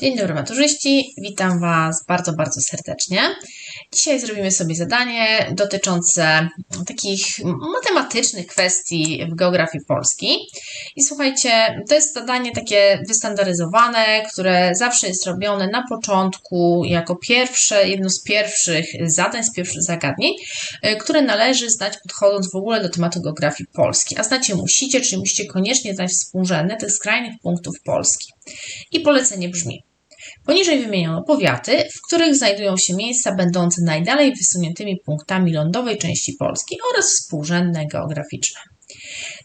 Dzień dobry maturzyści, witam Was bardzo, bardzo serdecznie. Dzisiaj zrobimy sobie zadanie dotyczące takich matematycznych kwestii w geografii Polski. I słuchajcie, to jest zadanie takie wystandaryzowane, które zawsze jest robione na początku jako pierwsze, jedno z pierwszych zadań, z pierwszych zagadnień, e, które należy znać podchodząc w ogóle do tematu geografii Polski. A znacie musicie, czyli musicie koniecznie znać współrzędne tych skrajnych punktów Polski. I polecenie brzmi. Poniżej wymieniono powiaty, w których znajdują się miejsca będące najdalej wysuniętymi punktami lądowej części Polski oraz współrzędne geograficzne.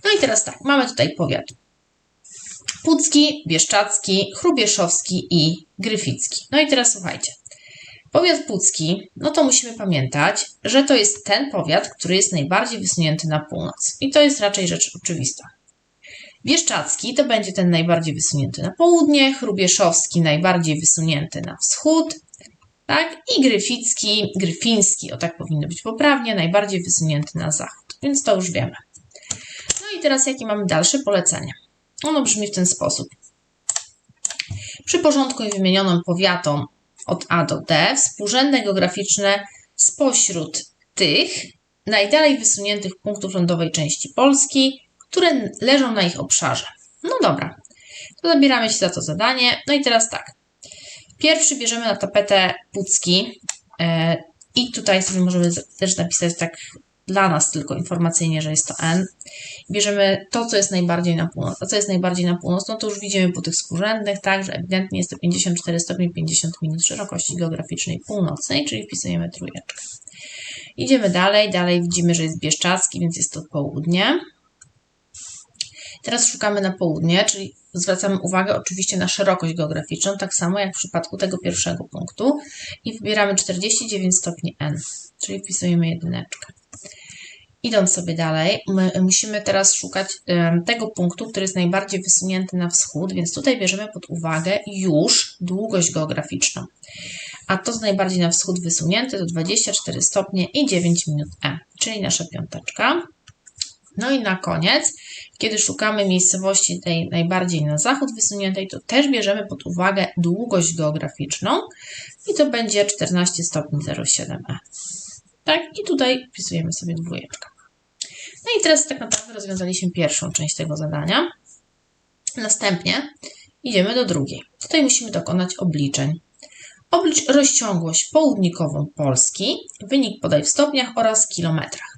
No i teraz tak, mamy tutaj powiat Pucki, Bieszczacki, Chrubieszowski i Gryficki. No i teraz słuchajcie. Powiat Pucki, no to musimy pamiętać, że to jest ten powiat, który jest najbardziej wysunięty na północ. I to jest raczej rzecz oczywista. Bieszczacki to będzie ten najbardziej wysunięty na południe, Chrubieszowski najbardziej wysunięty na wschód, tak? I Gryficki, Gryfiński, o tak powinno być poprawnie, najbardziej wysunięty na zachód. Więc to już wiemy. No i teraz jakie mamy dalsze polecenie? Ono brzmi w ten sposób. Przyporządkuj wymienionym powiatom od A do D współrzędne geograficzne spośród tych najdalej wysuniętych punktów lądowej części Polski które leżą na ich obszarze. No dobra, to zabieramy się za to zadanie. No i teraz tak. Pierwszy bierzemy na tapetę Pucki e, i tutaj sobie możemy też napisać tak dla nas tylko informacyjnie, że jest to n. Bierzemy to, co jest najbardziej na północ. A co jest najbardziej na północ, no to już widzimy po tych współrzędnych, tak, że ewidentnie jest to 54 stopni 50 minut szerokości geograficznej północnej, czyli wpisujemy trójeczkę. Idziemy dalej, dalej widzimy, że jest Bieszczacki, więc jest to południe. Teraz szukamy na południe, czyli zwracamy uwagę oczywiście na szerokość geograficzną, tak samo jak w przypadku tego pierwszego punktu i wybieramy 49 stopni N, czyli wpisujemy jedyneczkę. Idąc sobie dalej, musimy teraz szukać tego punktu, który jest najbardziej wysunięty na wschód, więc tutaj bierzemy pod uwagę już długość geograficzną. A to z najbardziej na wschód wysunięty to 24 stopnie i 9 minut E, czyli nasza piąteczka. No i na koniec, kiedy szukamy miejscowości tej najbardziej na zachód wysuniętej, to też bierzemy pod uwagę długość geograficzną i to będzie 14 stopni 07e. Tak? I tutaj wpisujemy sobie dwójeczkę. No i teraz tak naprawdę rozwiązaliśmy pierwszą część tego zadania. Następnie idziemy do drugiej. Tutaj musimy dokonać obliczeń. Oblicz rozciągłość południkową Polski, wynik podaj w stopniach oraz kilometrach.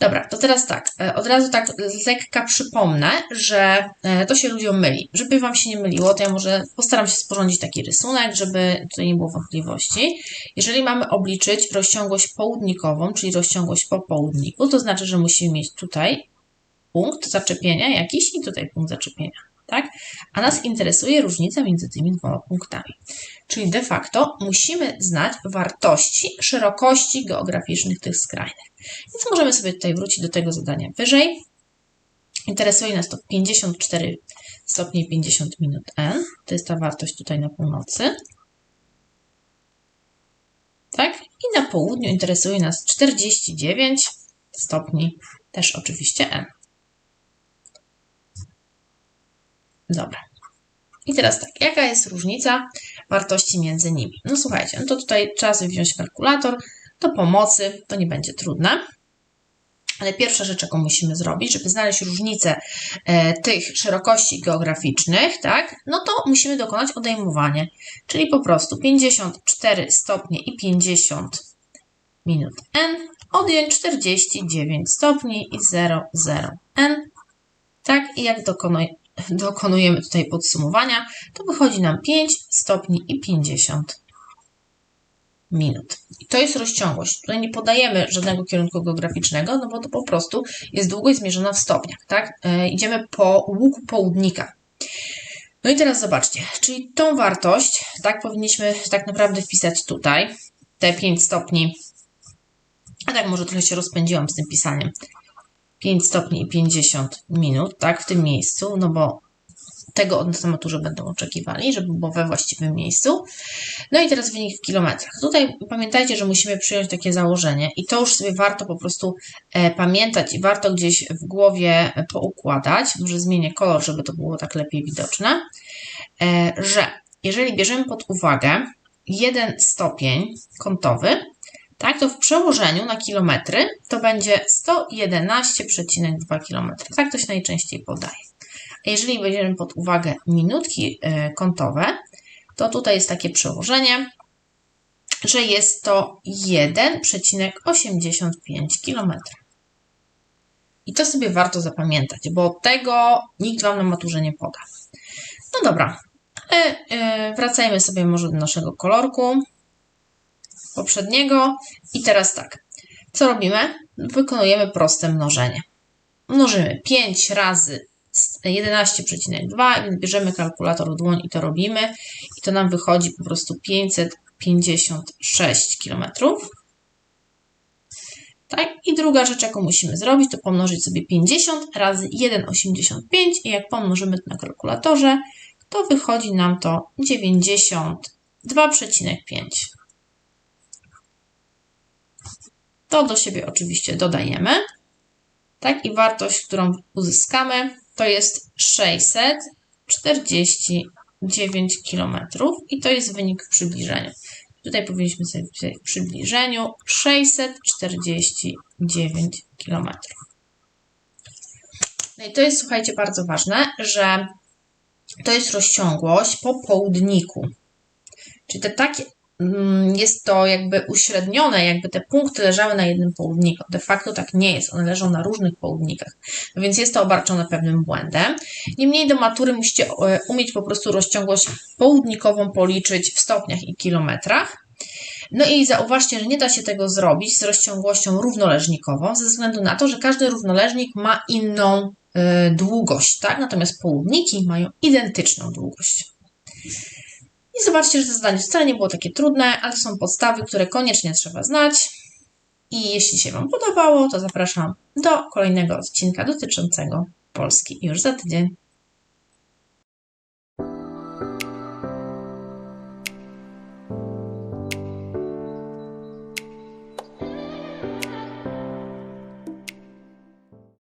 Dobra, to teraz tak, e, od razu tak z lekka przypomnę, że e, to się ludziom myli. Żeby Wam się nie myliło, to ja może postaram się sporządzić taki rysunek, żeby tutaj nie było wątpliwości. Jeżeli mamy obliczyć rozciągłość południkową, czyli rozciągłość po południku, to znaczy, że musimy mieć tutaj punkt zaczepienia jakiś i tutaj punkt zaczepienia tak? A nas interesuje różnica między tymi dwoma punktami. Czyli de facto musimy znać wartości szerokości geograficznych tych skrajnych. Więc możemy sobie tutaj wrócić do tego zadania wyżej. Interesuje nas to 54 stopnie 50 minut n. To jest ta wartość tutaj na północy. Tak? I na południu interesuje nas 49 stopni, też oczywiście n. Dobra. I teraz tak, jaka jest różnica wartości między nimi? No słuchajcie, no to tutaj trzeba sobie wziąć kalkulator do pomocy, to nie będzie trudne. Ale pierwsza rzecz, jaką musimy zrobić, żeby znaleźć różnicę e, tych szerokości geograficznych, tak, no to musimy dokonać odejmowania, czyli po prostu 54 stopnie i 50 minut n odjąć 49 stopni i 0, 0 n, tak, i jak dokonujemy dokonujemy tutaj podsumowania, to wychodzi nam 5 stopni i 50 minut. I to jest rozciągłość. Tutaj nie podajemy żadnego kierunku geograficznego, no bo to po prostu jest długość zmierzona w stopniach, tak? E, idziemy po łuku południka. No i teraz zobaczcie, czyli tą wartość, tak, powinniśmy tak naprawdę wpisać tutaj, te 5 stopni, a tak może trochę się rozpędziłam z tym pisaniem, 5 stopni i 50 minut, tak, w tym miejscu, no bo tego od nas na maturze będą oczekiwali, żeby było we właściwym miejscu. No i teraz wynik w kilometrach. Tutaj pamiętajcie, że musimy przyjąć takie założenie i to już sobie warto po prostu e, pamiętać i warto gdzieś w głowie poukładać. Może zmienię kolor, żeby to było tak lepiej widoczne, e, że jeżeli bierzemy pod uwagę jeden stopień kątowy, tak, to w przełożeniu na kilometry to będzie 111,2 km. Tak to się najczęściej podaje. A jeżeli weźmiemy pod uwagę minutki e, kątowe, to tutaj jest takie przełożenie, że jest to 1,85 km. I to sobie warto zapamiętać, bo tego nikt Wam na maturze nie poda. No dobra, e, wracajmy sobie może do naszego kolorku poprzedniego. I teraz tak, co robimy? Wykonujemy proste mnożenie. Mnożymy 5 razy 11,2, więc bierzemy kalkulator w dłoń i to robimy. I to nam wychodzi po prostu 556 km. Tak? I druga rzecz, jaką musimy zrobić, to pomnożyć sobie 50 razy 1,85 i jak pomnożymy to na kalkulatorze, to wychodzi nam to 92,5. To do siebie oczywiście dodajemy. Tak, i wartość, którą uzyskamy, to jest 649 km i to jest wynik w przybliżeniu. Tutaj powinniśmy sobie w przybliżeniu 649 km. No i to jest, słuchajcie, bardzo ważne, że to jest rozciągłość po południku. Czyli te takie jest to jakby uśrednione, jakby te punkty leżały na jednym południku. De facto tak nie jest, one leżą na różnych południkach, więc jest to obarczone pewnym błędem. Niemniej do matury musicie e, umieć po prostu rozciągłość południkową policzyć w stopniach i kilometrach. No i zauważcie, że nie da się tego zrobić z rozciągłością równoleżnikową, ze względu na to, że każdy równoleżnik ma inną y, długość, tak? Natomiast południki mają identyczną długość. I zobaczcie, że to zadanie wcale nie było takie trudne, ale są podstawy, które koniecznie trzeba znać. I jeśli się Wam podobało, to zapraszam do kolejnego odcinka dotyczącego Polski już za tydzień.